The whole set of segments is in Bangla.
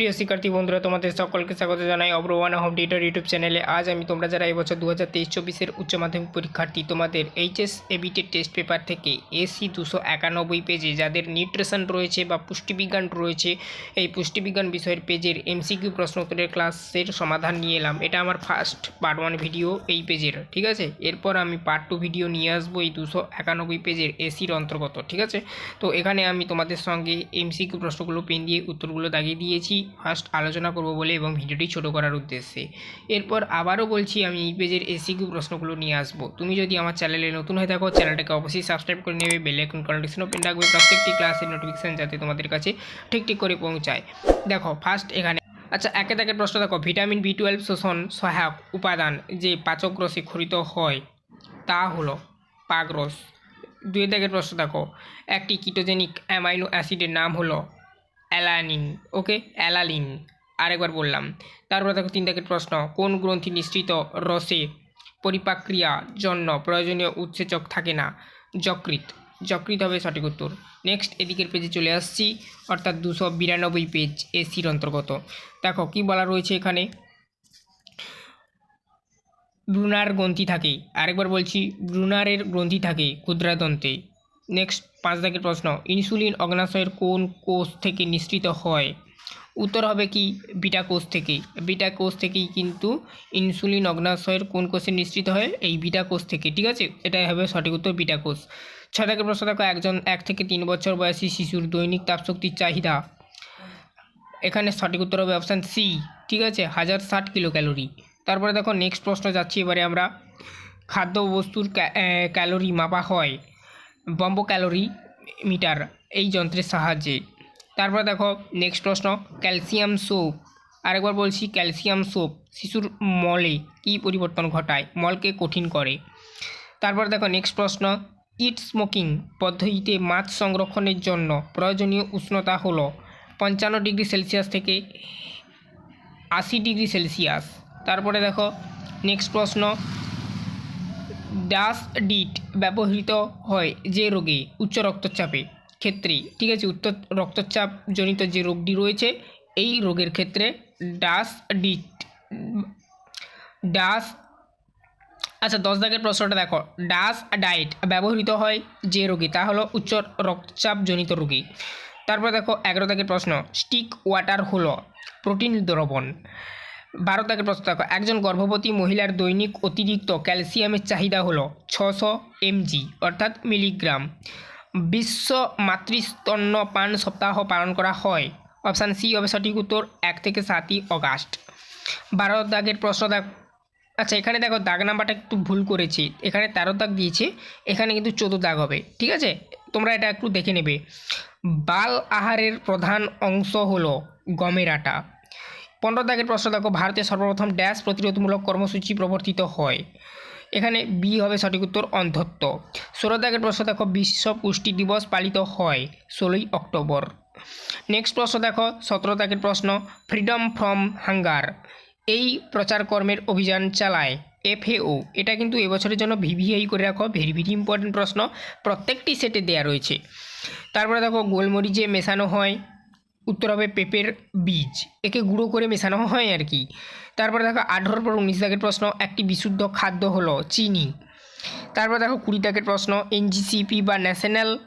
প্রিয় শিক্ষার্থী বন্ধুরা, তোমাদের সকলকে স্বাগত জানাই অব্রওয়ানা হোম টিউটর ইউটিউব চ্যানেলে। আজ আমি তোমরা যারা এবছর দু হাজার তেইশ চব্বিশের উচ্চ মাধ্যমিক পরীক্ষার্থী, তোমাদের এইচএস এবিটের টেস্ট পেপার থেকে এসি দুশো একানব্বই পেজে, যাদের নিউট্রিশন রয়েছে বা পুষ্টিবিজ্ঞান রয়েছে, এই পুষ্টিবিজ্ঞান বিষয়ের পেজের এমসিকিউ প্রশ্ন উত্তরের ক্লাসের সমাধান নিয়ে এলাম। এটা আমার ফার্স্ট পার্ট ওয়ান ভিডিও এই পেজের, ঠিক আছে? এরপর আমি পার্ট টু ভিডিও নিয়ে আসব এই দুশো একানব্বই পেজের এসির অন্তর্গত, ঠিক আছে? তো এখানে আমি তোমাদের সঙ্গে এমসিকিউ প্রশ্নগুলো পেন দিয়ে উত্তরগুলো দাগিয়ে দিয়েছি। ফার্স্ট আলোচনা করব বলে এবং ভিডিওটি ছোট করার উদ্দেশ্যে। এরপর আবারও বলছি, আমি এই পেজের এসিকিউ প্রশ্নগুলো নিয়ে আসব। তুমি যদি আমার চ্যানেলে নতুন হয়ে থাকো, চ্যানেলটাকে অবশ্যই সাবস্ক্রাইব করে নেবে বেল আইকন কন্ডিশন ওপেন রাখবে প্রত্যেকটি ক্লাসের নোটিফিকেশান যাতে তোমাদের কাছে ঠিক ঠিক করে পৌঁছায়। দেখো ফার্স্ট এখানে আচ্ছা একে তাকে প্রশ্ন দেখো। ভিটামিন বি টুয়েলভ শোষণ সহায়ক উপাদান যে পাচক রসে খরিত হয়, তা হলো পাগরস দুই দাগের প্রশ্ন দেখো। একটি কিটোজেনিক অ্যামাইনো অ্যাসিডের নাম হলো অ্যালানিন, ওকে? অ্যালালিন, আরেকবার বললাম। তারপরে দেখো তিন দাগের প্রশ্ন? কোন গ্রন্থি নিঃসৃত রসে পরিপাক্রিয়া জন্য প্রয়োজনীয় উৎসেচক থাকে না? যকৃত যকৃত হবে সঠিক উত্তর। নেক্সট এদিকের পেজে চলে আসছি। অর্থাৎ দুশো বিরানব্বই পেজ এসির অন্তর্গত। দেখো, কি বলা রয়েছে এখানে? ব্রুনার গ্রন্থি থাকে। আরেকবার বলছি, ব্রুনারের গ্রন্থি থাকে ক্ষুদ্রাদন্তে। নেক্সট পাঁচ দাগের প্রশ্ন, ইনসুলিন অগ্নাশয়ের কোন কোষ থেকে নিঃসৃত হয়? উত্তর হবে কি, বিটা কোষ থেকে বিটা কোষ থেকেই কিন্তু ইনসুলিন অগ্নাশয়ের কোন কোষে নিঃসৃত হয়? এই বিটা কোষ থেকে, ঠিক আছে? এটাই হবে সঠিক উত্তর, বিটা কোষ। ছয় দাগের প্রশ্ন দেখো, একজন, এক থেকে তিন বছর বয়সী শিশুর দৈনিক তাপশক্তির চাহিদা। এখানে সঠিক উত্তর হবে অপশান সি ঠিক আছে? হাজার ষাট কিলো ক্যালোরি তারপরে দেখো নেক্সট প্রশ্ন যাচ্ছি, এবারে আমরা। খাদ্য বস্তুর ক্যা- ক্যালোরি মাপা হয়। বম্ব ক্যালোরি মিটার এই যন্ত্রের সাহায্যে। তারপরে দেখো নেক্সট প্রশ্ন ক্যালসিয়াম সোপ আরেকবার বলছি ক্যালসিয়াম সোপ শিশুর মলে কী পরিবর্তন ঘটায়, মলকে কঠিন করে। তারপর দেখো নেক্সট প্রশ্ন ইট স্মোকিং পদ্ধতিতে মাছ সংরক্ষণের জন্য প্রয়োজনীয় উষ্ণতা হলো পঞ্চান্ন ডিগ্রি সেলসিয়াস থেকে আশি ডিগ্রি সেলসিয়াস। তারপরে দেখো নেক্সট প্রশ্ন ডাস ডিট ব্যবহৃত হয় যে রোগে উচ্চ রক্তচাপে। ক্ষেত্রে, ঠিক আছে, উচ্চ রক্তচাপ জনিত যে রোগটি রয়েছে, এই রোগের ক্ষেত্রে ডাস ডিট, ডাস আচ্ছা দশ দাগের প্রশ্নটা দেখো। ডাস ডায়েট ব্যবহৃত হয় যে রোগী, তা হলো উচ্চ রক্তচাপ জনিত রোগী। তারপর দেখো, এগারো দাগের প্রশ্ন, স্টিক ওয়াটার হলো প্রোটিন দ্রবণ। বারো দাগের প্রশ্ন দেখো, একজন গর্ভবতী মহিলার দৈনিক অতিরিক্ত ক্যালসিয়ামের চাহিদা হলো ছশো এমজি, অর্থাৎ মিলিগ্রাম। বিশ্ব মাতৃস্তন্য পান সপ্তাহ পালন করা হয়। অপশান সি হবে সঠিক উত্তর, এক থেকে সাতই অগাস্ট। বারো দাগের প্রশ্ন দেখ আচ্ছা এখানে দেখো দাগ নাম্বারটা একটু ভুল করেছি। এখানে তেরো দাগ দিয়েছে, এখানে কিন্তু চোদ্দ দাগ হবে, ঠিক আছে? তোমরা এটা একটু দেখে নেবে। বাল আহারের প্রধান অংশ হলো গমের আটা। পনেরো দাগের প্রশ্ন দেখো ভারতে সর্বপ্রথম ড্যাশ প্রতিরোধমূলক কর্মসূচি প্রবর্তিত হয়। এখানে বি হবে সঠিক উত্তর, অন্ধত্ব। ষোলো দাগের প্রশ্ন দেখো, বিশ্ব পুষ্টি দিবস পালিত হয় ষোলোই অক্টোবর। নেক্সট প্রশ্ন দেখো, সতেরো দাগের প্রশ্ন ফ্রিডম ফ্রম হাঙ্গার এই প্রচার কর্মের অভিযান চালায় এফএও এটা কিন্তু এবছরের জন্য ভিভিআই করে রাখো ভেরি ভেরি ইম্পর্টেন্ট প্রশ্ন। প্রত্যেকটি সেটে দেয়া রয়েছে। তারপরে দেখো, গোলমরিচে মেশানো হয়। উত্তর হবে পেঁপের বীজ। একে গুঁড়ো করে মেশানো হয় আর কি। তারপরে দেখো আঠেরোর পর উনিশ দাগের প্রশ্ন, একটি বিশুদ্ধ খাদ্য হলো চিনি। তারপর দেখো, কুড়ি দাগের প্রশ্ন, এনজিসিপি বা ন্যাশনাল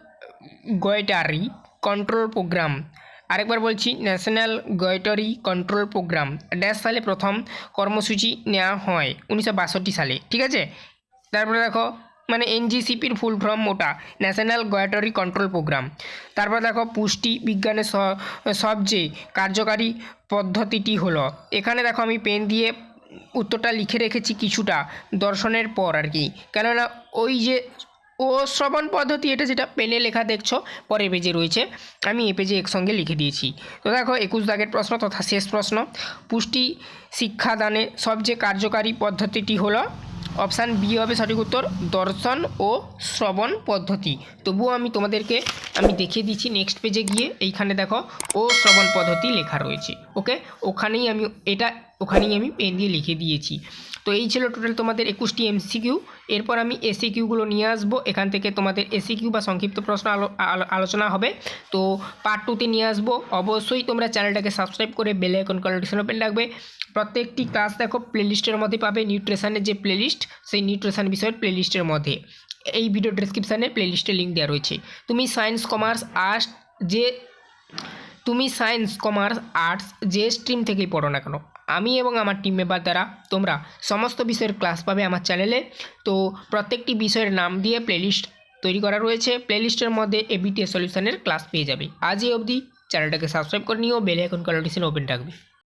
গয়েটারি কন্ট্রোল প্রোগ্রাম। আরেকবার বলছি, national goitre control programme. Dash সালে প্রথম কর্মসূচি নেওয়া হয় উনিশশো বাষট্টি সালে, ঠিক আছে? তারপরে দেখো মানে এনজিসিপির ফুল ফর্ম ওটা, ন্যাশনাল গয়েটারি কন্ট্রোল প্রোগ্রাম। তারপর দেখো পুষ্টি বিজ্ঞানের সবচেয়ে কার্যকারী পদ্ধতিটি হলো, এখানে দেখো আমি পেন দিয়ে উত্তরটা লিখে রেখেছি কিছুটা দর্শনের পর আর কি। কেননা ওই যে, ও শ্রবণ পদ্ধতি এটা যেটা পেনে লেখা দেখছ, পরের পেজে রয়েছে, আমি এ পেজে একসঙ্গে লিখে দিয়েছি। তো দেখো একুশ দাগের প্রশ্ন তথা শেষ প্রশ্ন, পুষ্টি শিক্ষাদানে সবচেয়ে কার্যকারী পদ্ধতিটি হলো অপশান বি হবে সঠিক উত্তর, দর্শন ও শ্রবণ পদ্ধতি। তবুও আমি তোমাদেরকে, আমি দেখিয়ে দিচ্ছি নেক্সট পেজে গিয়ে, এইখানে দেখো, ও শ্রবণ পদ্ধতি লেখা রয়েছে। ওকে ওখানেই আমি এটা ওখানেই আমি পেন দিয়ে লিখে দিয়েছি। তো এই ছিল টোটাল তোমাদের একুশটি এমসিকিউ এরপর আমি এসি কিউগুলো নিয়ে আসব। এখান থেকে তোমাদের এসি কিউ বা সংক্ষিপ্ত প্রশ্ন আলো- আলো- আলোচনা হবে। তো পার্ট টুতে নিয়ে আসব। অবশ্যই তোমরা চ্যানেলটাকে সাবস্ক্রাইব করে বেল আইকন কন্ডিশন ওপেন রাখবে। প্রত্যেকটি ক্লাস দেখো প্লেলিস্টের মধ্যে পাবে নিউট্রিশনের যে প্লেলিস্ট সেই নিউট্রিশন বিষয়ের প্লেলিস্টের মধ্যে। এই ভিডিও ডেসক্রিপশানে প্লেলিস্টের লিঙ্ক দেওয়া রয়েছে। তুমি সায়েন্স কমার্স আর্টস যে, তুমি সায়েন্স কমার্স আর্টস যে স্ট্রিম থেকেই পড়ো না কেন? আমি এবং আমার টিম মেম্বার দ্বারা তোমরা সমস্ত বিষয়ের ক্লাস পাবে আমার চ্যানেলে তো প্রত্যেকটি বিষয়ের নাম দিয়ে প্লেলিস্ট তৈরি করা রয়েছে। প্লেলিস্টের মধ্যে এবিটিএস সলিউশনের ক্লাস পেয়ে যাবে। আজই অবধি চ্যানেলটাকে সাবস্ক্রাইব করে নিও বেল আইকন কন্ডিশন ওপেন রাখবে।